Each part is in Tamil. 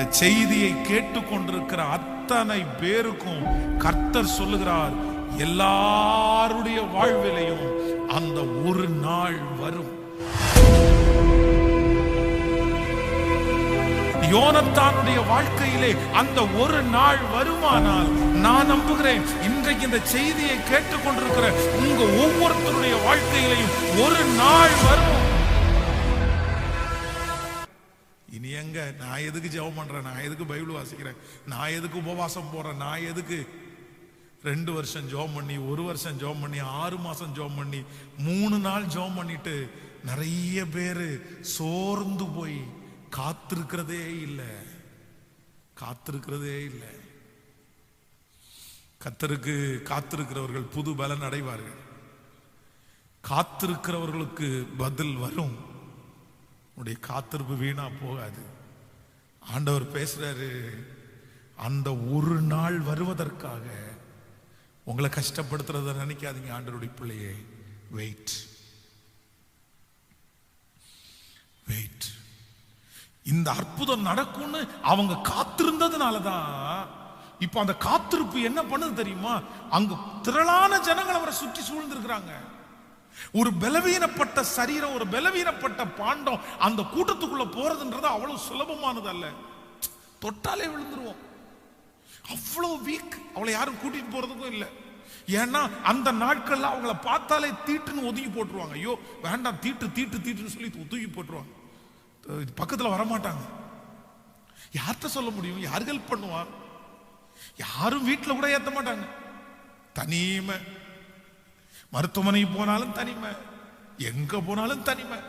இந்த செய்தியை கேட்டுக்கொண்டிருக்கிற அத்தனை பேருக்கும் கர்த்தர் சொல்லுகிறார் எல்லாருடைய வாழ்விலையும் அந்த ஒரு நாள் வரும். யோனத்தானுடைய வாழ்க்கையிலே அந்த ஒரு நாள் வருமானால் நான் நம்புகிறேன் இன்றைக்கு இந்த செய்தியை கேட்டுக்கொண்டிருக்கிற உங்க ஒவ்வொருத்தருடைய வாழ்க்கையிலையும் ஒரு நாள் வரும். எங்க? நான் எதுக்கு ஜெபம் பண்றேன்? நான் எதுக்கு பைபிள் வாசிக்கிறேன்? நான் எதுக்கு உபவாசம் போறேன் நான் எதுக்கு? ரெண்டு வருஷம் ஜோம் பண்ணி ஒரு வருஷம் ஜோம் பண்ணி ஆறு மாசம் ஜோம் பண்ணி மூணு நாள் ஜோம் பண்ணிட்டு நிறைய பேர் சோர்ந்து போய் காத்திருக்கிறதே இல்லை. காத்திருக்கிறதே இல்லை. கத்தருக்கு காத்திருக்கிறவர்கள் புது பலன் அடைவார்கள். காத்திருக்கிறவர்களுக்கு பதில் வரும். உன்னுடைய காத்திருப்பு வீணா போகாது. ஆண்டவர் பேசுறாரு அந்த ஒரு நாள் வருவதற்காக உங்களை கஷ்டப்படுத்துறத நினைக்காதீங்க ஆண்டவருடைய பிள்ளையே. வெயிட் வெயிட் இந்த அற்புதம் நடக்கும்னு அவங்க காத்திருந்ததுனால தான் இப்போ அந்த காத்திருப்பு என்ன பண்ணுது தெரியுமா? அங்க திரளான ஜனங்கள் அவரை சுற்றி சூழ்ந்திருக்கிறாங்க. ஒரு பலவீனப்பட்ட சரீரம் ஒரு பலவீனப்பட்ட பாண்டம் அந்த கூட்டத்துக்குள்ள போறதுன்றது அவ்வளவு சுலபமானது அல்ல தொட்டாலே விழுந்துருவோம். அவ்வளவு வீக் அவளை யாரும் கூட்டிட்டு போறதுக்கும் இல்லை. ஏன்னா அந்த நாட்கள்ல அவங்கள பார்த்தாலே தீட்டுன்னு ஒதுங்கி போட்டுருவாங்க. ஐயோ வேண்டாம் தீட்டு தீட்டு தீட்டுன்னு சொல்லி ஒதுங்கி போட்டுருவாங்க. பக்கத்தில் பக்கத்துல வரமாட்டாங்க. யார்கிட்ட சொல்ல முடியும்? யார் ஹெல்ப் பண்ணுவா? யாரும் வீட்டில் கூட ஏத்த மாட்டாங்க. தனிமை. மருத்துவமனைக்கு போனாலும் தனிமை. எங்க போனாலும் தனிமை.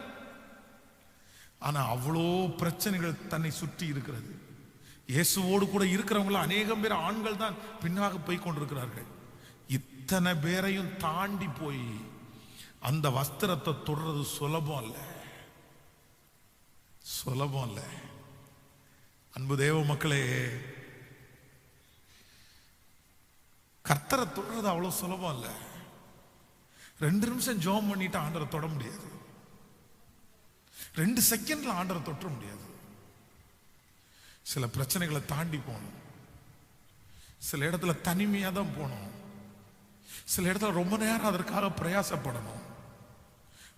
ஆனா அவ்வளோ பிரச்சனைகள் தன்னை சுற்றி இருக்கிறது. இயேசுவோடு கூட இருக்கிறவங்கள அநேகம் பேர் ஆண்கள் தான் பின்னாக போய் கொண்டிருக்கிறார்கள். இத்தனை பேரையும் தாண்டி போய் அந்த வஸ்திரத்தை தொடர்றது சுலபம் இல்லை சுலபம் இல்லை அன்பு தேவ மக்களே கர்த்தரை தொடர்றது அவ்வளவு சுலபம் இல்லை ரெண்டு நிமிஷம் ஜோம் பண்ணிட்டு ஆண்டரை தொட முடியாது. ரெண்டு செகண்ட்ல ஆண்டரை தொற்ற முடியாது. சில பிரச்சனைகளை தாண்டி போகணும். சில இடத்துல தனிமையாக தான் போகணும். சில இடத்துல ரொம்ப நேரம் அதற்காக பிரயாசப்படணும்.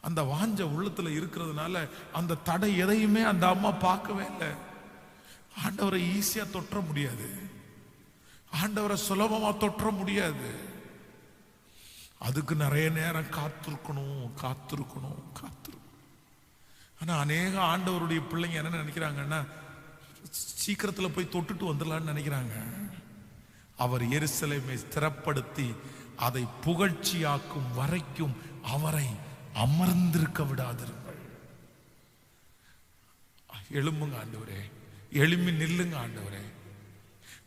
அந்த வாஞ்ச உள்ளத்துல இருக்கிறதுனால அந்த தடை எதையுமே அந்த அம்மா பார்க்கவே இல்லை. ஆண்டவரை ஈஸியாக தொற்ற முடியாது. ஆண்டவரை சுலபமாக தொற்ற முடியாது. அதுக்கு நிறைய நேரம் காத்திருக்கணும் காத்திருக்கணும் காத்திருக்கணும். ஆனா அநேக ஆண்டவருடைய பிள்ளைங்க என்ன நினைக்கிறாங்கன்னா சீக்கிரத்துல போய் தொட்டுட்டு வந்துடலாம்னு நினைக்கிறாங்க. அவர் எருசலேமை ஸ்திரப்படுத்தி அதை புகழ்ச்சியாக்கும் வரைக்கும் அவரை அமர்ந்திருக்க விடாதிருங்கள். எழும்புங்க ஆண்டவரே. எழும்பி நில்லுங்க ஆண்டவரே.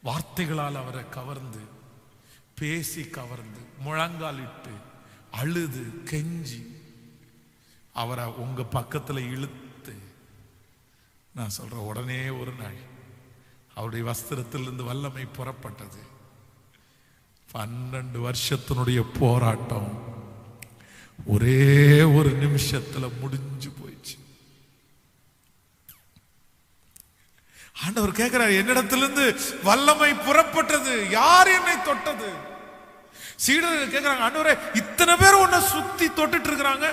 வார்த்தைகளால் அவரை கவர்ந்து பேசி கவர்ந்து முழங்காலிட்டு அழுது கெஞ்சி அவரை உங்க பக்கத்துல இழுத்து நான் சொல்றேன் உடனே ஒரு நாள் அவருடைய வஸ்திரத்திலிருந்து வல்லமை புறப்பட்டது. பன்னெண்டு வருஷத்தினுடைய போராட்டம் ஒரே ஒரு நிமிஷத்துல முடிஞ்சு போ ஆண்டவர் கேட்கிறார் என்னிடத்திலிருந்து வல்லமை புறப்பட்டது. யார் என்னை தொட்டது? சீடர்கள் கேட்கிறாங்க ஆண்டவரே இத்தனை பேர் உன்னை சுத்தி தொட்டுட்டு இருக்கிறாங்க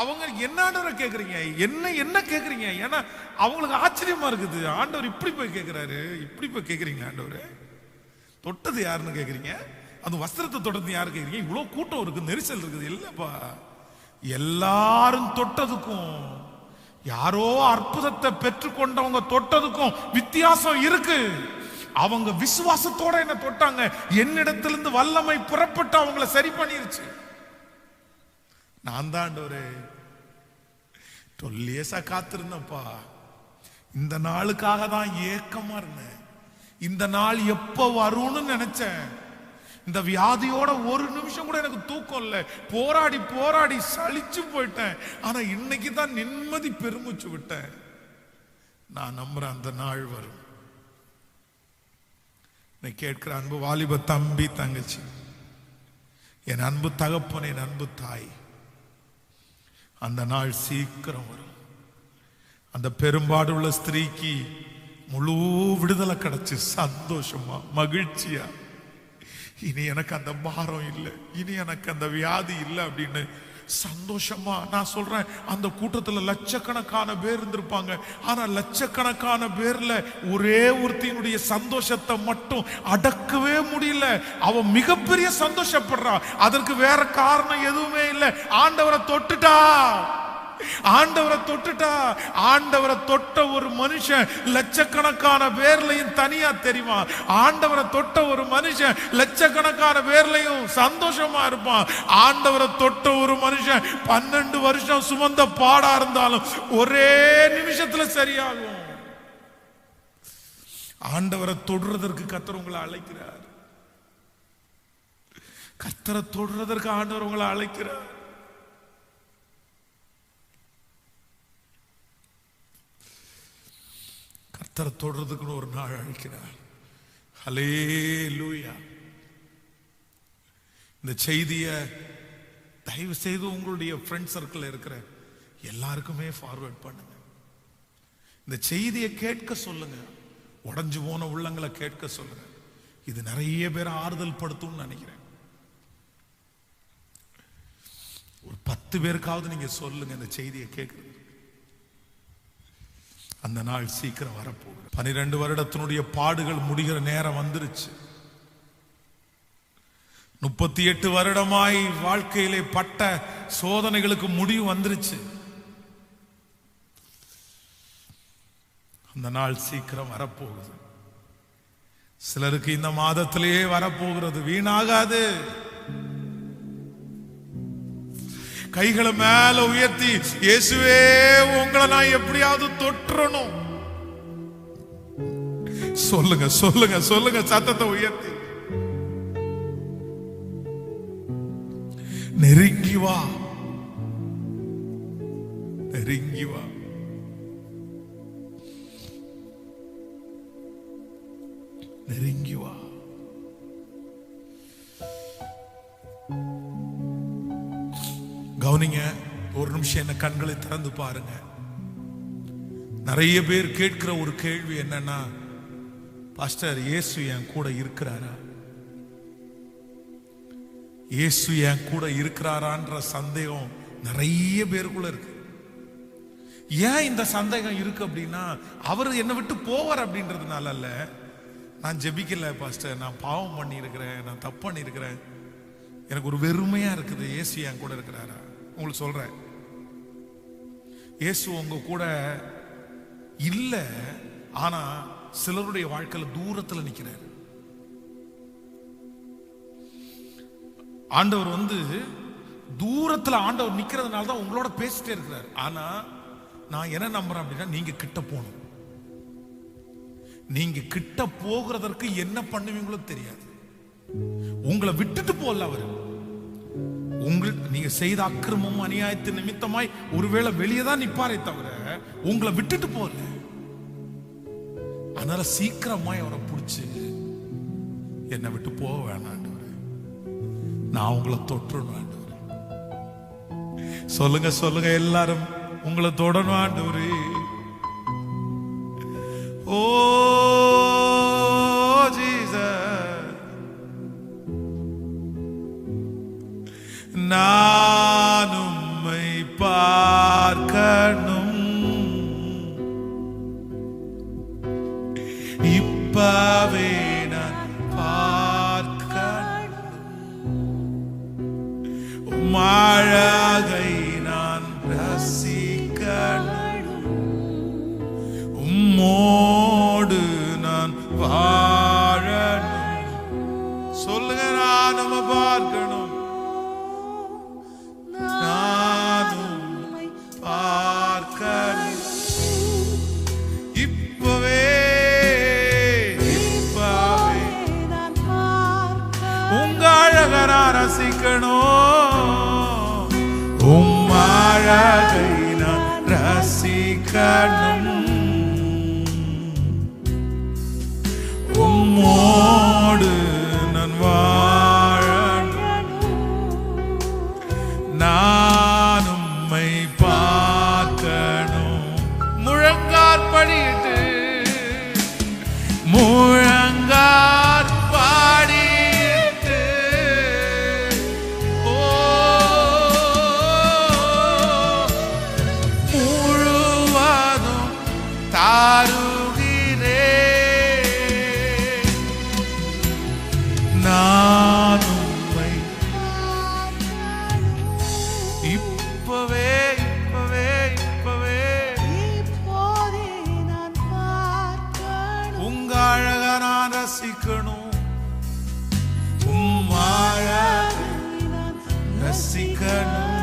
அவங்க என்ன ஆண்டவரை கேட்குறீங்க? என்ன என்ன கேட்குறீங்க? ஏன்னா அவங்களுக்கு ஆச்சரியமா இருக்குது. ஆண்டவர் இப்படி போய் கேட்குறாரு. இப்படி போய் கேட்குறீங்க ஆண்டவர். தொட்டது யாருன்னு கேட்குறீங்க? அந்த வஸ்திரத்தை தொட்டது யாரு கேட்குறீங்க? இவ்வளோ கூட்டம் இருக்குது நெரிசல் இருக்குது. இல்லைப்பா எல்லாரும் தொட்டதுக்கும் யாரோ அற்புதத்தை பெற்றுக்கொண்டவங்க தொட்டதுக்கும் வித்தியாசம் இருக்கு. அவங்க விசுவாசத்தோட என்ன தொட்டாங்க. என்னிடத்திலிருந்து வல்லமை புறப்பட்டு அவங்கள சரி பண்ணிருச்சு. நான் தான் ஆண்டவரே டொல்லியஸா காத்திருந்தப்பா இந்த நாளுக்காக தான் ஏக்கமா இருந்தேன். இந்த நாள் எப்போ வரும்னு நினைச்சேன். இந்த வியாதியோட ஒரு நிமிஷம் கூட எனக்கு தூக்கம் இல்லை. போராடி போராடி சளிச்சு போயிட்டேன். ஆனா இன்னைக்கு தான் நிம்மதி பெருமிச்சு விட்டேன். நான் நம்புறேன் அந்த நாள் வரும். நான் கேட்கிற அன்பு வாலிப தம்பி தங்கச்சி. என் அன்பு தகப்பன் என் அன்பு தாய். அந்த நாள் சீக்கிரம் வரும். அந்த பெரும்பாடுள்ள ஸ்திரீக்கு முழு விடுதலை கிடைச்சு சந்தோஷமா மகிழ்ச்சியா. இனி எனக்கு அந்த பாரம் இல்லை. இனி எனக்கு அந்த வியாதி இல்லை அப்படின்னு சந்தோஷமா நான் சொல்றேன். அந்த கூட்டத்துல லட்சக்கணக்கான பேர் இருந்திருப்பாங்க. ஆனா லட்சக்கணக்கான பேர்ல ஒரே ஒருத்தியினுடைய சந்தோஷத்தை மட்டும் அடக்கவே முடியல. அவன் மிகப்பெரிய சந்தோஷப்படுறான் அதற்கு வேற காரணம் எதுவுமே இல்லை. ஆண்டவரை தொட்டுட்டா. ஆண்டவரை தொட்டுட்டா ஆண்டவரை தொட்ட ஒரு மனுஷன் லட்சக்கணக்கான பேர்லையும் தனியா தெரியுமா ஆண்டவரை தொட்ட ஒரு மனுஷன் லட்சக்கணக்கான பேர்லையும் சந்தோஷமா இருப்பான். ஆண்டவரை தொட்ட ஒரு மனுஷன் பன்னெண்டு வருஷம் சுமந்த பாடா இருந்தாலும் ஒரே நிமிஷத்துல சரியாகும். ஆண்டவரை தொடுறதற்கு கத்தர் உங்களை அழைக்கிறார். கத்தரை தொடுறதற்கு ஆண்டவர் உங்களை அழைக்கிறார். கர்த்தரை தொடுறதுக்குன்னு ஒரு நாள் அழைக்கிறார். ஹலே லூயா இந்த செய்தியை தயவு செய்து உங்களுடைய ஃப்ரெண்ட் சர்க்கிள் இருக்கிற எல்லாருக்குமே ஃபார்வர்ட் பண்ணுங்க. இந்த செய்தியை கேட்க சொல்லுங்க. உடஞ்சு போன உள்ளங்களை கேட்க சொல்லுங்க. இது நிறைய பேர் ஆறுதல் படுத்தும்னு நினைக்கிறேன். ஒரு பத்து பேருக்காவது நீங்க சொல்லுங்க இந்த செய்தியை கேட்கறது அந்த நாள் சீக்கிரம் வரப்போகுது. பனிரெண்டு வருடத்தினுடைய பாடுகள் முடிகிற நேரம் வந்துருச்சு. முப்பத்தி எட்டு வருடமாய் வாழ்க்கையிலே பட்ட சோதனைகளுக்கு முடிவு வந்துருச்சு. அந்த நாள் சீக்கிரம் வரப்போகுது. சிலருக்கு இந்த மாதத்திலேயே வரப்போகிறது. வீணாகாது. கைகளை மேல உயர்த்தி இயேசுவே உங்களை நான் எப்படியாவது தொற்றணும். சொல்லுங்க சொல்லுங்க சொல்லுங்க சத்தத்தை உயர்த்தி. நெருங்கி வா. நெருங்கி வா. நெருங்கி வா. கவனிங்க ஒரு நிமிஷம் என்ன கண்களை திறந்து பாருங்க. நிறைய பேர் கேட்கிற ஒரு கேள்வி என்னன்னா பாஸ்டர் இயேசு என் கூட இருக்கிறாரா? இயேசு என் கூட இருக்கிறாரான்ற சந்தேகம் நிறைய பேருக்குள்ள இருக்கு. ஏன் இந்த சந்தேகம் இருக்கு அப்படின்னா அவர் என்னை விட்டு போவார் அப்படின்றதுனால அல்ல. நான் ஜெபிக்கல பாஸ்டர் நான் பாவம் பண்ணியிருக்கிறேன் நான் தப்பு பண்ணியிருக்கிறேன். எனக்கு ஒரு வெறுமையா இருக்குது இயேசு என் கூட இருக்கிறாரா? உங்களுக்கு சொல்றேன். இயேசு உங்க கூட இல்ல ஆனா சிலருடைய வாழ்க்கையில தூரத்துல நிக்கிறாரு. ஆண்டவர் வந்து தூரத்துல ஆண்டவர் நிக்கிறதுனால தான் உங்களோட பேசிட்டே இருக்கிறார். ஆனா நான் என்ன நம்புறேன் அப்படின்னா நீங்க கிட்ட போகணும். நீங்க கிட்ட போகிறதற்கு என்ன பண்ணுவீங்களோ தெரியாது. உங்களை விட்டுட்டு போகல அவர். உங்கள் நீங்க செய்த அக்கிரமும் அநியாயத்தின் நிமித்தமாய் ஒருவேளை வெளியே தான் நிப்பாரே தவிர உங்களை விட்டுட்டு போகல. அதனால சீக்கிரமாய் அவரை பிடிச்சி என்னை விட்டு போக வேணாம் நான் உங்களை தொற்றணும் சொல்லுங்க சொல்லுங்க எல்லாரும் உங்களை தொடணும் ஆண்டவரே. ஓ நான் உம்மை பார்க்கணும் நான் ரசிக்கணும் உம் ரசிக்கணும்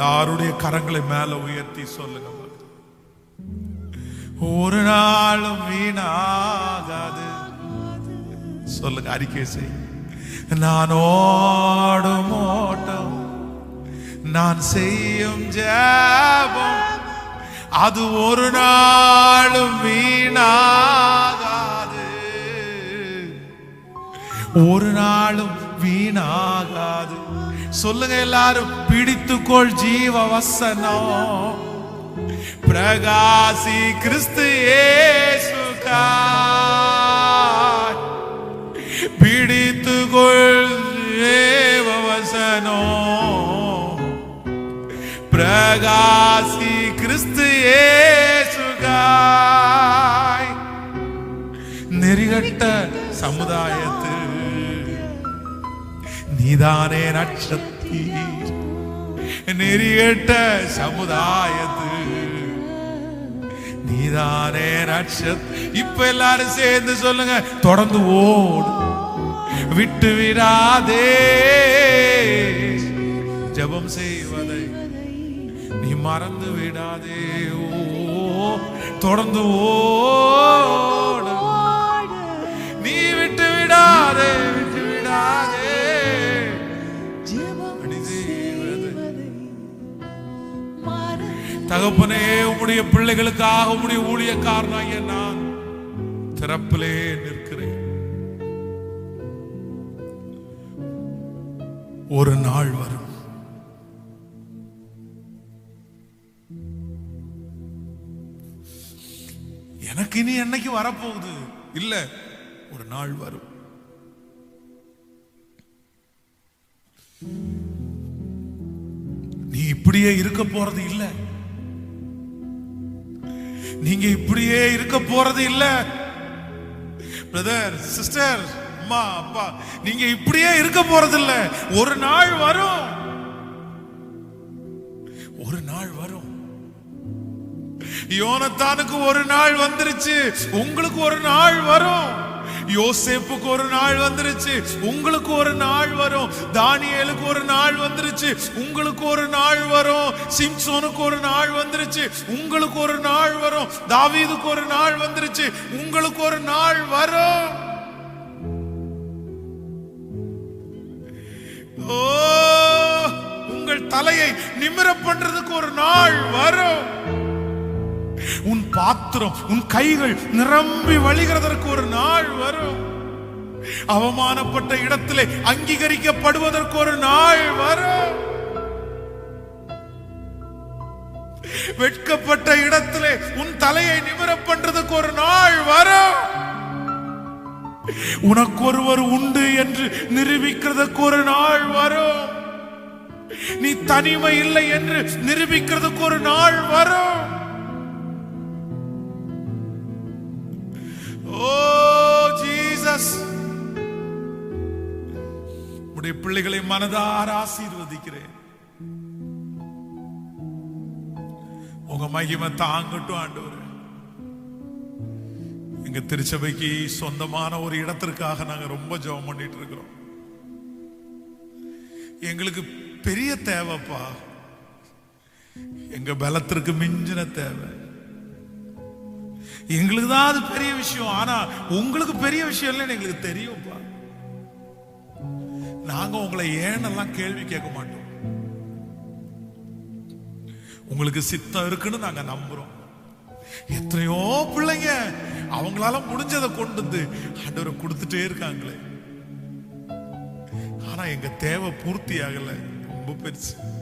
எல்லாருடைய கரங்களை மேல உயர்த்தி சொல்லுங்க ஒரு நாளும் வீணாகாது. சொல்லுங்க அறிக்கை செய். நான் ஓடும் ஓட்டம் நான் செய்யும் ஜாபம் அது ஒரு நாளும் வீணாக ஒரு நாளும் வீணாகாது. சொல்லுங்க எல்லாரும் பிடித்துக்கொள் ஜீவ வசனம் பிரகாசி கிறிஸ்து இயேசுக்காய் பிடித்துக்கொள் ஜீவ வசனம் பிரகாசி கிறிஸ்து சுகாய் நெறிகட்ட சமுதாயத்தை நீதானே நட்சத்தி நெறிகட்ட சமுதாயத்து. நீதானே நட்சத் இப்ப எல்லாரும் சேர்ந்து சொல்லுங்க தொடர்ந்து ஓடு விட்டு விடாதே. ஜபம் செய்வதை நீ மறந்து விடாதே. ஓ தொடர்ந்து ஓடு நீ விட்டு விடாதே விட்டு விடாதே. தகப்பனே உம்முடைய பிள்ளைகளுக்காக உம்முடைய ஊழியக்காரனாகிய நான் திறப்பிலே நிற்கிறேன். ஒரு நாள் வரும். எனக்கு இனி என்னைக்கு வரப்போகுது? இல்ல ஒரு நாள் வரும். நீ இப்படியே இருக்க போறது இல்லை. நீங்க இப்படியே இருக்க போறது இல்ல. பிரதர் சிஸ்டர் அம்மா அப்பா நீங்க இப்படியே இருக்க போறது இல்ல. ஒரு நாள் வரும். ஒரு நாள் வரும். யோனத்தானுக்கு ஒரு நாள் வந்துருச்சு. உங்களுக்கு ஒரு நாள் வரும். யோசேப்புக்கு ஒரு நாள் வந்துருச்சு உங்களுக்கு ஒரு நாள் வரும் தானியலுக்கு ஒரு நாள் வந்துருச்சு உங்களுக்கு ஒரு நாள் வரும் சிம்சோனுக்கு ஒரு நாள் வந்துருச்சு உங்களுக்கு ஒரு நாள் வரும் தாவீதுக்கு ஒரு நாள் வந்துருச்சு உங்களுக்கு ஒரு நாள் வரும் ஓ உங்கள் தலையை நிமிர பண்றதுக்கு ஒரு நாள் வரும் உன் பாத்திரம் உன் கைகள் நிரம்பி வழிகிறதற்கு ஒரு நாள் வரும் அவமானப்பட்ட இடத்திலே அங்கீகரிக்கப்படுவதற்கு ஒரு நாள் வரும் வெட்கப்பட்ட இடத்திலே உன் தலையை நிமிர பண்றதுக்கு ஒரு நாள் வரும் உனக்கு ஒருவர் உண்டு என்று நிரூபிக்கிறதுக்கு ஒரு நாள் வரும் நீ தனிமை இல்லை என்று நிரூபிக்கிறதுக்கு ஒரு நாள் வரும் மனதார ஆசீர்வதிக்கிறேன். உங்க மகிமை தாங்கட்டும் ஆண்டவர். எங்க திருச்சபைக்கு சொந்தமான ஒரு இடத்திற்காக நாங்க ரொம்ப ஜெபம் பண்ணிட்டு இருக்கிறோம் எங்களுக்கு பெரிய தேவைப்பா. எங்க பலத்திற்கு மிஞ்சின தேவை. எங்களுக்கு தான் அது பெரிய விஷயம். ஆனா உங்களுக்கு பெரிய விஷயம் இல்லைன்னு எங்களுக்கு தெரியும்ப்பா நாங்க உங்களை ஏனெல்லாம் கேள்வி கேட்க மாட்டோம்? உங்களுக்கு சித்தம் இருக்குன்னு நாங்க நம்புறோம். எத்தனையோ பிள்ளைங்க அவங்களால முடிஞ்சதை கொண்டு வந்து ஆண்டவரை கொடுத்துட்டே இருக்காங்களே. ஆனா எங்க தேவை பூர்த்தி ஆகல. ரொம்ப பெருசு.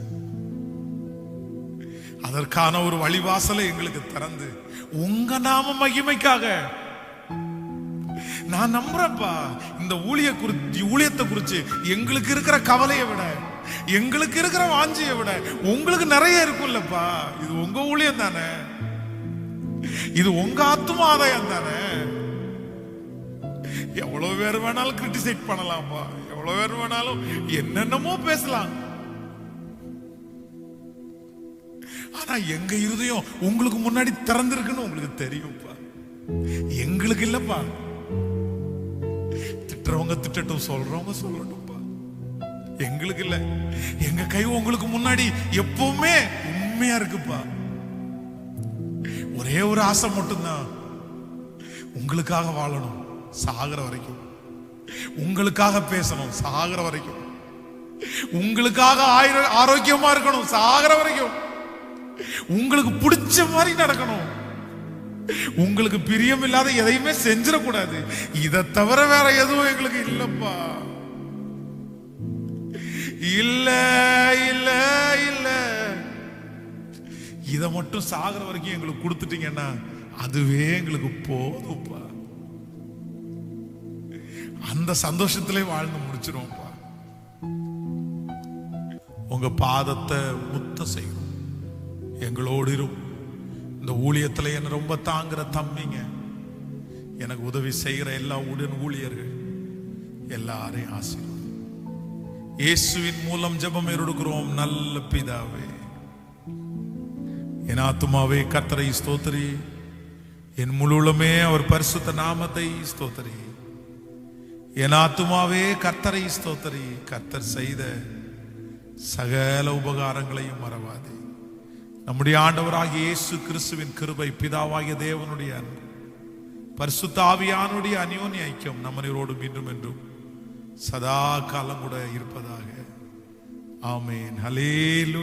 அதற்கான ஒரு வழிவாசலை எங்களுக்கு திறந்து உங்க நாம மகிமைக்காக நான் நம்புறேன்ப்பா. இந்த ஊழிய குறித்து ஊழியத்தை குறிச்சு எங்களுக்கு இருக்கிற கவலையை விட எங்களுக்கு இருக்கிற வாஞ்சியை விட உங்களுக்கு நிறைய இருக்கும்லப்பா. இது உங்க ஊழியம் தானே. இது உங்க ஆத்தும ஆதாயம் தானே. எவ்வளவு பேர் வேணாலும் கிரிட்டிசைட் பண்ணலாம்ப்பா. எவ்வளவு பேர் வேணாலும் என்னென்னமோ பேசலாம். ஆனா எங்க இருதயம் உங்களுக்கு முன்னாடி திறந்திருக்குன்னு உங்களுக்கு தெரியும்ப்பா. எங்களுக்கு இல்லப்பா. திட்டுறவங்க திட்டட்டும் சொல்றவங்க சொல்லட்டும்ப்பா. எங்களுக்கு இல்ல. எங்க கை உங்களுக்கு முன்னாடி எப்பவுமே உண்மையா இருக்குப்பா. ஒரே ஒரு ஆசை மட்டும்தான். உங்களுக்காக வாழணும் சாகிற வரைக்கும். உங்களுக்காக பேசணும் சாகிற வரைக்கும். உங்களுக்காக ஆயிரம் ஆரோக்கியமா இருக்கணும் சாகிற வரைக்கும். உங்களுக்கு பிடிச்ச மாதிரி நடக்கணும். உங்களுக்கு பிரியம் இல்லாத எதையுமே செஞ்சிடக்கூடாது. இதை தவிர வேற எதுவும் எங்களுக்கு இல்லப்பா. இல்ல இல்ல இல்ல. இதை மட்டும் சாகிற வரைக்கும் எங்களுக்கு கொடுத்துட்டீங்கன்னா அதுவே எங்களுக்கு போதும்ப்பா. அந்த சந்தோஷத்திலே வாழ்ந்து முடிச்சிருவோம்ப்பா. உங்க பாதத்தை முத்த செய்யும் எங்களோடு இருக்கும் இந்த ஊழியத்தில் என்ன ரொம்ப தாங்குற தம்பிங்க. எனக்கு உதவி செய்கிற எல்லா உடன் ஊழியர்கள் எல்லாரையும் ஆசீர்வாதம். இயேசுவின் மூலம் ஜெபம் எடுக்கிறோம் நல்ல பிதாவே. என் ஆத்துமாவே கத்தரை ஸ்தோத்திரி. என் முழுமே அவர் பரிசுத்த நாமத்தை ஸ்தோத்திரி. என் ஆத்துமாவே கத்தரை ஸ்தோத்திரி. கத்தர் செய்த சகல உபகாரங்களையும் மறவாதே. நம்முடைய ஆண்டவராகிய இயேசு கிறிஸ்துவின் கிருபை பிதாவாகிய தேவனுடைய அன்பு பரிசுத்த ஐக்கியம் நம்மனோடு மீண்டும் என்றும் சதா காலம் கூட இருப்பதாக. ஆமேன். ஹலேலு